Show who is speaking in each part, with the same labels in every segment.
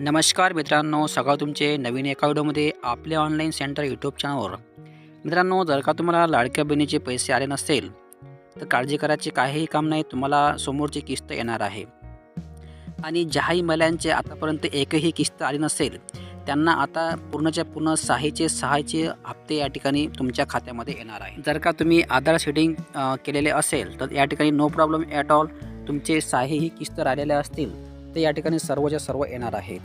Speaker 1: नमस्कार मित्रांनो सगळं तुमचे नवीन एका व्हिडिओमध्ये आपले ऑनलाईन सेंटर यूट्यूब चॅनलवर मित्रांनो जर का तुम्हाला लाडक्या बहिणीचे पैसे आले नसेल तर काळजी करायचे काहीही काम नाही तुम्हाला समोरची किस्त येणार आहे. आणि ज्याही महिलांचे आतापर्यंत एकही किस्त आली नसेल त्यांना आता पूर्णच्या पूर्ण सहाचे सहाचे हप्ते या ठिकाणी तुमच्या खात्यामध्ये येणार आहे. जर का तुम्ही आधार सेटिंग केलेले असेल तर या ठिकाणी नो प्रॉब्लेम ॲट ऑल तुमचे सहाही किस्त राहिलेले असतील. ते या ठिकाणी सर्वच्या सर्व येणार आहेत.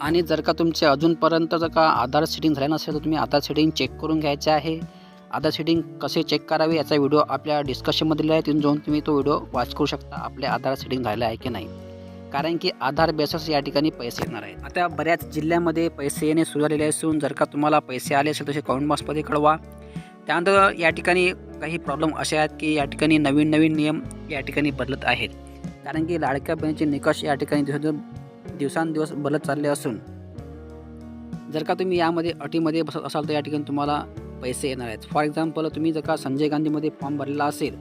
Speaker 1: आणि जर का तुमचे अजूनपर्यंत जर का आधार सेटिंग झाले नसेल तर तुम्ही आधार सेटिंग चेक करून घ्यायचे आहे. आधार सेटिंग कसे चेक करावे याचा व्हिडिओ आपल्या डिस्कशनमध्ये दिला आहे तिथून जाऊन तुम्ही तो व्हिडिओ वॉच करू शकता आपले आधार सेटिंग झाले आहे की नाही. कारण की आधार बेसस या ठिकाणी पैसे येणार आहेत. आता बऱ्याच जिल्ह्यामध्ये पैसे येणे सुरू झालेले असून जर का तुम्हाला पैसे आले असेल तसे कमेंट बॉक्समध्ये कळवा. त्यानंतर या ठिकाणी काही प्रॉब्लेम असे आहेत की या ठिकाणी नवीन नवीन नियम या ठिकाणी बदलत आहेत. कारण की लाडक्या बहिणीचे निकष या ठिकाणी दिवस दिवसांदिवस बदलत चालले असून जर का तुम्ही यामध्ये अटीमध्ये बसत असाल तर या ठिकाणी तुम्हाला पैसे येणार आहेत. फॉर एक्झाम्पल तुम्ही जर का संजय गांधीमध्ये फॉर्म भरलेला असेल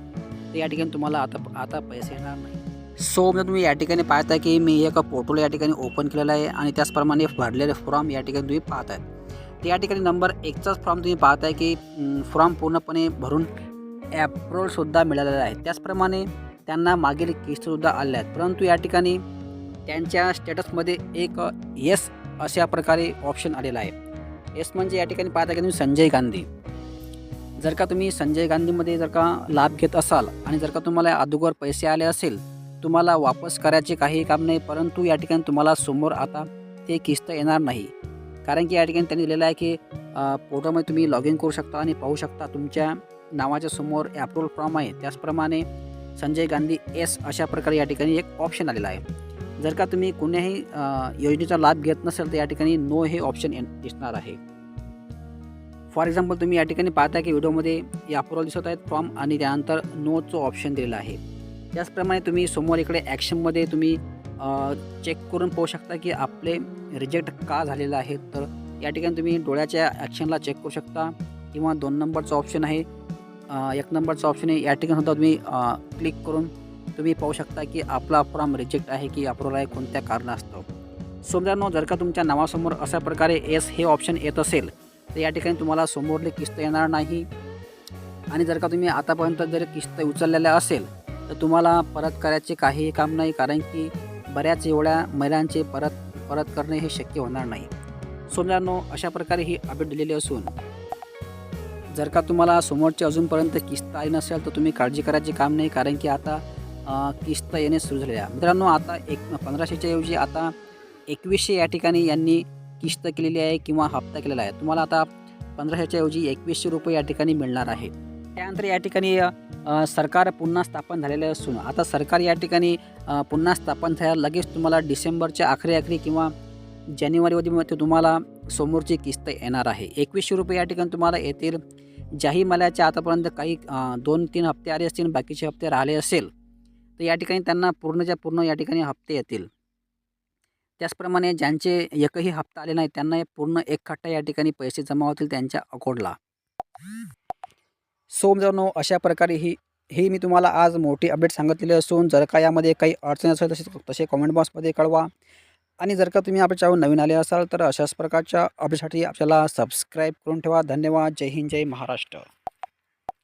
Speaker 1: तर या ठिकाणी तुम्हाला आता आता पैसे येणार नाही. सो म्हणजे तुम्ही या ठिकाणी पाहताय की मी एक पोर्टल या ठिकाणी ओपन केलेलं आहे आणि त्याचप्रमाणे भरलेले फॉर्म या ठिकाणी तुम्ही पाहत त्या ठिकाणी नंबर एकचाच फॉर्म तुम्ही पाहताय की फॉर्म पूर्णपणे भरून ॲप्रोलसुद्धा मिळालेला आहे. त्याचप्रमाणे त्यांना मागील किस्तसुद्धा आलेल्या आहेत. परंतु या ठिकाणी त्यांच्या स्टेटसमध्ये एक येस अशा प्रकारे ऑप्शन आलेला आहे. येस म्हणजे या ठिकाणी पाहता की तुम्ही संजय गांधी. जर का तुम्ही संजय गांधीमध्ये जर का लाभ घेत असाल आणि जर का तुम्हाला अगोदर पैसे आले असेल तुम्हाला वापस करायचे काही काम नाही परंतु या ठिकाणी तुम्हाला समोर आता ते किस्त येणार नाही. कारण की या ठिकाणी त्यांनी दिलेलं आहे की पोर्टलमध्ये तुम्ही लॉग इन करू शकता आणि पाहू शकता तुमच्या नावाच्या समोर ॲप्रूव्हल फॉर्म आहे. त्याचप्रमाणे संजय गांधी एस अशा प्रकारे या ठिकाणी एक ऑप्शन आलेला आहे. जर का तुम्ही कोण्याही योजनेचा लाभ घेत नसेल तर या ठिकाणी नो हे ऑप्शन दिसणार आहे. फॉर एक्झाम्पल तुम्ही या ठिकाणी पाहता की व्हिडिओमध्ये अप्रुव्हल दिसत आहेत फॉर्म आणि त्यानंतर नोचं ऑप्शन दिलेलं आहे. त्याचप्रमाणे तुम्ही समोर इकडे ॲक्शनमध्ये तुम्ही चेक करून पाहू शकता की आपले रिजेक्ट का झालेलं आहे तर या ठिकाणी तुम्ही डोळ्याच्या ॲक्शनला चेक करू शकता किंवा दोन नंबरचं ऑप्शन आहे. एक नंबरचं ऑप्शन आहे. या ठिकाणी सुद्धा तुम्ही क्लिक करून तुम्ही पाहू शकता की आपला फॉर्म रिजेक्ट आहे की अप्रूव्हल आहे कोणत्या कारणास्तव. सो मित्रांनो जर का तुमच्या नावासमोर अशा प्रकारे एस हे ऑप्शन येत असेल तर या ठिकाणी तुम्हाला समोरली किस्त येणार नाही. आणि जर का तुम्ही आतापर्यंत जर किस्त उचललेल्या असेल तर तुम्हाला परत करायचे काहीही काम नाही कारण की बऱ्याच एवढ्या महिलांचे परत परत करणे हे शक्य होणार नाही. सो अशा प्रकारे ही अपडेट दिलेली असून जर का तुम्हाला समोरची अजूनपर्यंत किस्त आली नसेल तर तुम्ही काळजी करायचे काम नाही कारण की आता किस्त येणे सुरू झालेले आहे. मित्रांनो आता एक पंधराशेच्या ऐवजी आता एकवीसशे या ठिकाणी यांनी किस्त केलेली आहे किंवा हप्ता केलेला आहे. तुम्हाला आता पंधराशेच्या ऐवजी एकवीसशे रुपये या ठिकाणी मिळणार आहे. त्यानंतर या ठिकाणी सरकार पुन्हा स्थापन झालेले असून आता सरकार या ठिकाणी पुन्हा स्थापन झाल्या लगेच तुम्हाला डिसेंबरच्या आखरी आखरी किंवा जानेवारीमध्ये तुम्हाला समोरची किस्त येणार आहे. एकवीसशे रुपये या ठिकाणी तुम्हाला येतील. ज्याही मलाच्या आतापर्यंत काही दोन तीन हप्ते आले असतील बाकीचे हप्ते राहिले असेल तर या ठिकाणी त्यांना पूर्णच्या पूर्ण या ठिकाणी हप्ते येतील. त्याचप्रमाणे ज्यांचे एकही हप्ता आले नाही त्यांना हे पूर्ण एक खट्टा या ठिकाणी पैसे जमा होतील त्यांच्या अकाउंटला. सो मित्रांनो अशा प्रकारे ही हे मी तुम्हाला आज मोठी अपडेट सांगितलेली असून जर का यामध्ये काही अडचण असेल तसे तसे कॉमेंट बॉक्समध्ये कळवा. आणि जर का तुम्ही आपल्या चॅनल नवीन आले असाल तर अशाच प्रकारच्या अपडेटसाठी आपल्याला सबस्क्राईब करून ठेवा. धन्यवाद. जय हिंद जय महाराष्ट्र.